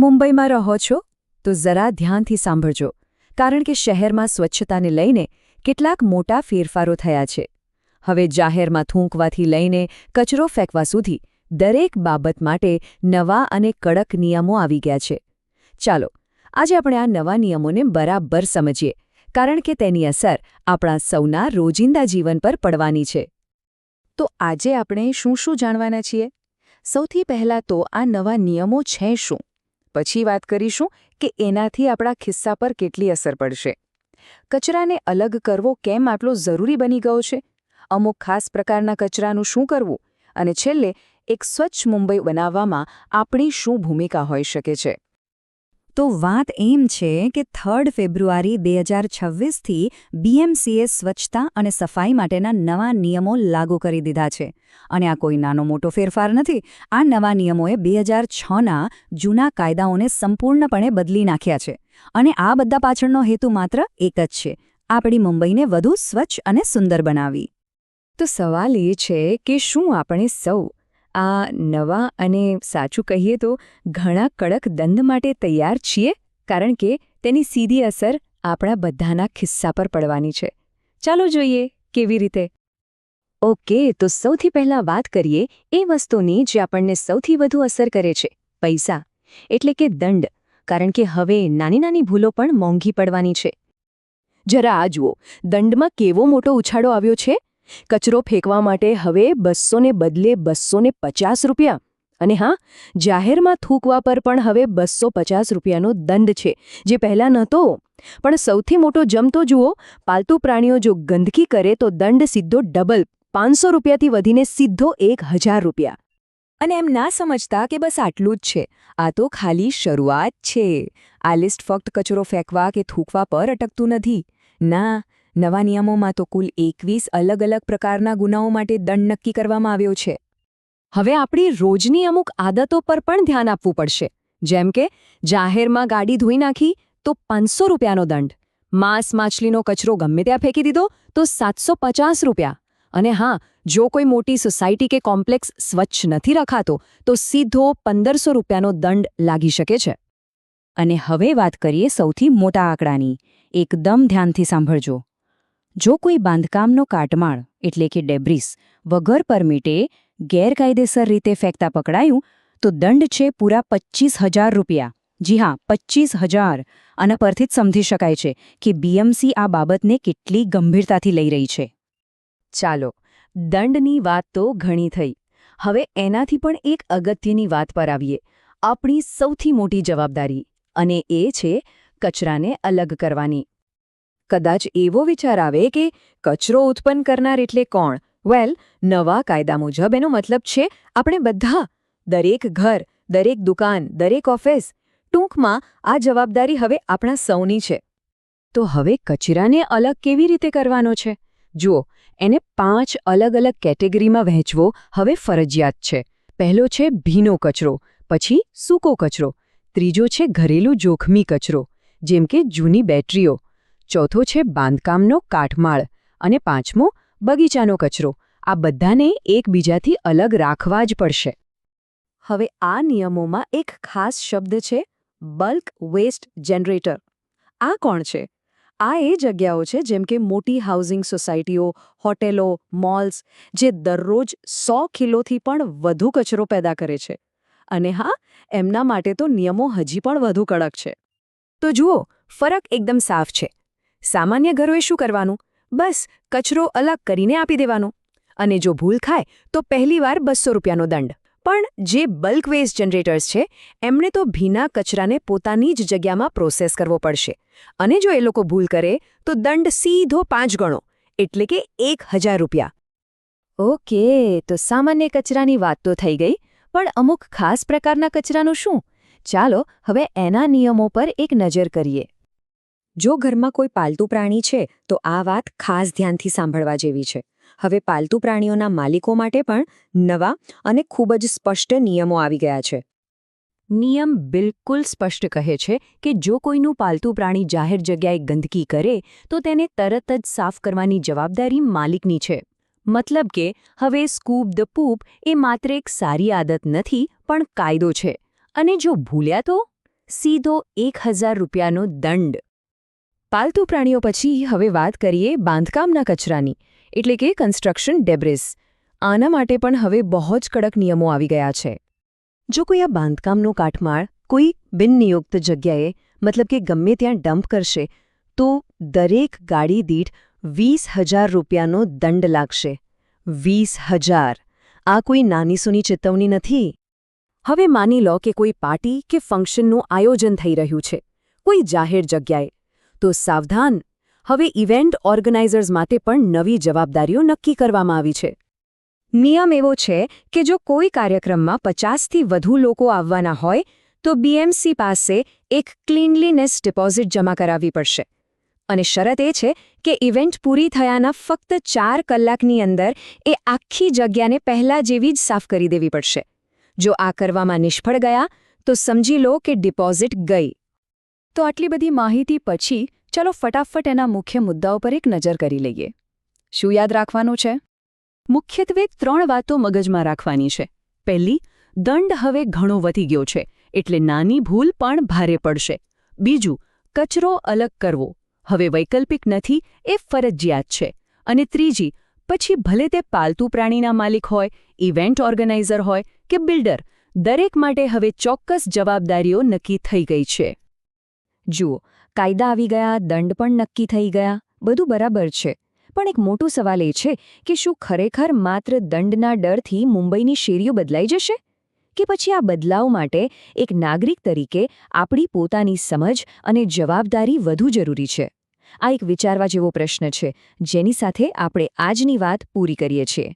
મુંબઈમાં રહો છો, તો જરા ધ્યાનથી સાંભળજો, કારણ કે શહેરમાં સ્વચ્છતાને લઈને કેટલાક મોટા ફેરફારો થયા છે. હવે જાહેરમાં થૂંકવાથી લઈને કચરો ફેંકવા સુધી દરેક બાબત માટે નવા અને કડક નિયમો આવી ગયા છે. ચાલો, આજે આપણે આ નવા નિયમોને બરાબર સમજીએ, કારણ કે તેની અસર આપણા સૌના રોજિંદા જીવન પર પડવાની છે. તો આજે આપણે શું શું જાણવાના છીએ? સૌથી પહેલાં તો આ નવા નિયમો છે શું? પછી વાત કરીશું કે એનાથી આપણા ખિસ્સા પર કેટલી અસર પડશે. કચરાને અલગ કરવો કેમ આટલો જરૂરી બની ગયો છે? અમુક ખાસ પ્રકારના કચરાનું શું કરવું? અને છેલ્લે એક સ્વચ્છ મુંબઈ બનાવવામાં આપણી શું ભૂમિકા હોઈ શકે છે? તો વાત એમ છે કે થર્ડ ફેબ્રુઆરી બે હજાર છવ્વીસથી બીએમસીએ સ્વચ્છતા અને સફાઈ માટેના નવા નિયમો લાગુ કરી દીધા છે. અને આ કોઈ નાનો મોટો ફેરફાર નથી. આ નવા નિયમોએ બે હજાર છના જૂના કાયદાઓને સંપૂર્ણપણે બદલી નાખ્યા છે. અને આ બધા પાછળનો હેતુ માત્ર એક જ છે. આપણી મુંબઈને વધુ સ્વચ્છ અને સુંદર બનાવી તો સવાલ એ છે કે શું આપણે સૌ આ નવા અને સાચું કહીએ તો ઘણા કડક દંડ માટે તૈયાર છીએ, કારણ કે તેની સીધી અસર આપણા બધાના ખિસ્સા પર પડવાની છે. ચાલો જોઈએ કેવી રીતે. ઓકે, તો સૌથી પહેલા વાત કરીએ એ વસ્તુની જે આપણને સૌથી વધુ અસર કરે છે, પૈસા. એટલે કે દંડ, કારણ કે હવે નાની નાની ભૂલો પણ મોંઘી પડવાની છે. જરા આ જુઓ, દંડમાં કેવો મોટો ઉછાળો આવ્યો છે? કચરો ફેંકવા માટે હવે બસોને બદલે બસોને પચાસ રૂપિયા. અને હા, જાહેરમાં થૂકવા પર પણ હવે બસો પચાસ રૂપિયાનો દંડ છે, જે પહેલાં નહોતો. પણ સૌથી મોટો જમતો જુઓ, પાલતુ પ્રાણીઓ જો ગંદકી કરે તો દંડ સીધો ડબલ, પાંચસો રૂપિયાથી વધીને સીધો એક હજાર રૂપિયા. અને એમ ના સમજતા કે બસ આટલું જ છે. આ તો ખાલી શરૂઆત છે. આ લિસ્ટ ફક્ત કચરો ફેંકવા કે થૂકવા પર અટકતું નથી. ના નવા નિયમોમાં તો કુલ એકવીસ અલગ અલગ પ્રકારના ગુનાઓ માટે દંડ નક્કી કરવામાં આવ્યો છે. હવે આપણી રોજની અમુક આદતો પર પણ ધ્યાન આપવું પડશે. જેમ કે, જાહેરમાં ગાડી ધોઈ નાખી તો પાંચસો રૂપિયાનો દંડ. માંસ માછલીનો કચરો ગમે ત્યાં ફેંકી દીધો તો સાતસો રૂપિયા. અને હા, જો કોઈ મોટી સોસાયટી કે કોમ્પ્લેક્સ સ્વચ્છ નથી રખાતો, તો સીધો પંદરસો રૂપિયાનો દંડ લાગી શકે છે. અને હવે વાત કરીએ સૌથી મોટા આંકડાની. એકદમ ધ્યાનથી સાંભળજો. જો કોઈ બાંધકામનો કાટમાળ, એટલે કે ડેબ્રિસ, વગર પરમિટે ગેરકાયદેસર રીતે ફેંકતા પકડાયું, તો દંડ છે પૂરા પચ્ચીસ હજાર રૂપિયા. જી હા, પચ્ચીસ હજાર. આના પરથી જ સમજી શકાય છે કે બીએમસી આ બાબતને કેટલી ગંભીરતાથી લઈ રહી છે. ચાલો, દંડની વાત તો ઘણી થઈ. હવે એનાથી પણ એક અગત્યની વાત પર આવીએ. આપણી સૌથી મોટી જવાબદારી, અને એ છે કચરાને અલગ કરવાની. કદાચ એવો વિચાર આવે કે કચરો ઉત્પન્ન કરનાર એટલે કોણ? વેલ નવા કાયદા મુજબ એનો મતલબ છે આપણે બધા. દરેક ઘર, દરેક દુકાન, દરેક ઓફિસ. ટૂંકમાં આ જવાબદારી હવે આપણા સૌની છે. તો હવે કચરાને અલગ કેવી રીતે કરવાનો છે? જુઓ, એને પાંચ અલગ અલગ કેટેગરીમાં વહેંચવો હવે ફરજિયાત છે. પહેલો છે ભીનો કચરો, પછી સૂકો કચરો. ત્રીજો છે ઘરેલું જોખમી કચરો, જેમ કે જૂની બેટરીઓ. ચોથો છે બાંધકામનો કાટમાળ અને પાંચમો બગીચાનો કચરો. આ બધાને એકબીજાથી અલગ રાખવા જ પડશે. હવે આ નિયમોમાં એક ખાસ શબ્દ છે, બલ્ક વેસ્ટ જનરેટર. આ કોણ છે? આ એ જગ્યાઓ છે જેમ કે મોટી હાઉસિંગ સોસાયટીઓ, હોટેલો, મોલ્સ, જે દરરોજ સો કિલોથી પણ વધુ કચરો પેદા કરે છે. અને હા, એમના માટે તો નિયમો હજી પણ વધુ કડક છે. તો જુઓ, ફરક એકદમ સાફ છે. સામાન્ય ઘરોએ શું કરવાનું? બસ કચરો અલગ કરીને આપી દેવાનો. અને જો ભૂલ ખાય તો પહેલીવાર બસો રૂપિયાનો દંડ. પણ જે બલ્ક વેસ્ટ જનરેટર્સ છે એમણે તો ભીના કચરાને પોતાની જ જગ્યામાં પ્રોસેસ કરવો પડશે. અને જો એ લોકો ભૂલ કરે, તો દંડ સીધો પાંચ ગણો, એટલે કે એક હજાર રૂપિયા. ઓકે, તો સામાન્ય કચરાની વાત તો થઈ ગઈ, પણ અમુક ખાસ પ્રકારના કચરાનું શું? ચાલો, હવે એના નિયમો પર એક નજર કરીએ. જો ઘરમાં કોઈ પાલતુ પ્રાણી છે, તો આ વાત ખાસ ધ્યાનથી સાંભળવા જેવી છે. હવે પાલતુ પ્રાણીઓના માલિકો માટે પણ નવા અને ખૂબ જ સ્પષ્ટ નિયમો આવી ગયા છે. નિયમ બિલકુલ સ્પષ્ટ કહે છે કે જો કોઈનું પાલતુ પ્રાણી જાહેર જગ્યાએ ગંદકી કરે, તો તેને તરત જ સાફ કરવાની જવાબદારી માલિકની છે. મતલબ કે, હવે સ્કૂપ ધ પૂપ એ માત્ર એક સારી આદત નથી, પણ કાયદો છે. અને જો ભૂલ્યા તો? સીધો એક હજાર રૂપિયાનો દંડ. પાલતુ પ્રાણીઓ પછી હવે વાત કરીએ બાંધકામના કચરાની, એટલે કે કન્સ્ટ્રક્શન ડેબ્રિસ આના માટે પણ હવે બહુ જ કડક નિયમો આવી ગયા છે. જો કોઈ આ બાંધકામનો કાટમાળ કોઈ બિનનિયુક્ત જગ્યાએ, મતલબ કે ગમે ત્યાં ડમ્પ કરશે, તો દરેક ગાડી દીઠ વીસ હજાર રૂપિયાનો દંડ લાગશે. વીસ હજાર. આ કોઈ નાની સૂની ચેતવણી નથી? હવે માની લો કે કોઈ પાર્ટી કે ફંક્શનનું આયોજન થઈ રહ્યું છે. કોઈ જાહેર જગ્યાએ તો સાવધાન. હવે ઇવેન્ટ ઓર્ગેનાઇઝર્સ માટે પણ નવી જવાબદારીઓ નક્કી કરવામાં આવી છે. નિયમ એવો છે કે જો કોઈ કાર્યક્રમમાં પચાસથી વધુ લોકો આવવાના હોય, તો બીએમસી પાસે એક ક્લીનલીનેસ ડિપોઝિટ જમા કરાવવી પડશે. અને શરત એ છે કે ઇવેન્ટ પૂરી થયાના ફક્ત ચાર કલાકની અંદર એ આખી જગ્યાને પહેલાં જેવી જ સાફ કરી દેવી પડશે. જો આ કરવામાં નિષ્ફળ ગયા, તો સમજી લો કે ડિપોઝિટ ગઈ. તો આટલી બધી માહિતી પછી ચલો ફટાફટ એના મુખ્ય મુદ્દાઓ પર એક નજર કરી લઈએ. શું યાદ રાખવાનું છે? મુખ્યત્વે ત્રણ વાતો મગજમાં રાખવાની છે. પહેલી, દંડ હવે ઘણો વધી ગયો છે, એટલે નાની ભૂલ પણ ભારે પડશે. બીજું, કચરો અલગ કરવો. હવે વૈકલ્પિક નથી, એ ફરજિયાત છે. અને ત્રીજી, પછી ભલે તે પાલતુ પ્રાણીના માલિક હોય, ઇવેન્ટ ઓર્ગેનાઇઝર હોય કે બિલ્ડર, દરેક માટે હવે ચોક્કસ જવાબદારીઓ નક્કી થઈ ગઈ છે. જુઓ, કાયદા આવી ગયા, દંડ પણ નક્કી થઈ ગયા, બધું બરાબર છે. પણ એક મોટો સવાલ એ છે કે શું ખરેખર માત્ર દંડના ડરથી મુંબઈની શેરીઓ બદલાઈ જશે? કે પછી આ બદલાવ માટે એક નાગરિક તરીકે આપણી પોતાની સમજ અને જવાબદારી વધુ જરૂરી છે? આ એક વિચારવા જેવો પ્રશ્ન છે, જેની સાથે આપણે આજની વાત પૂરી કરીએ છીએ.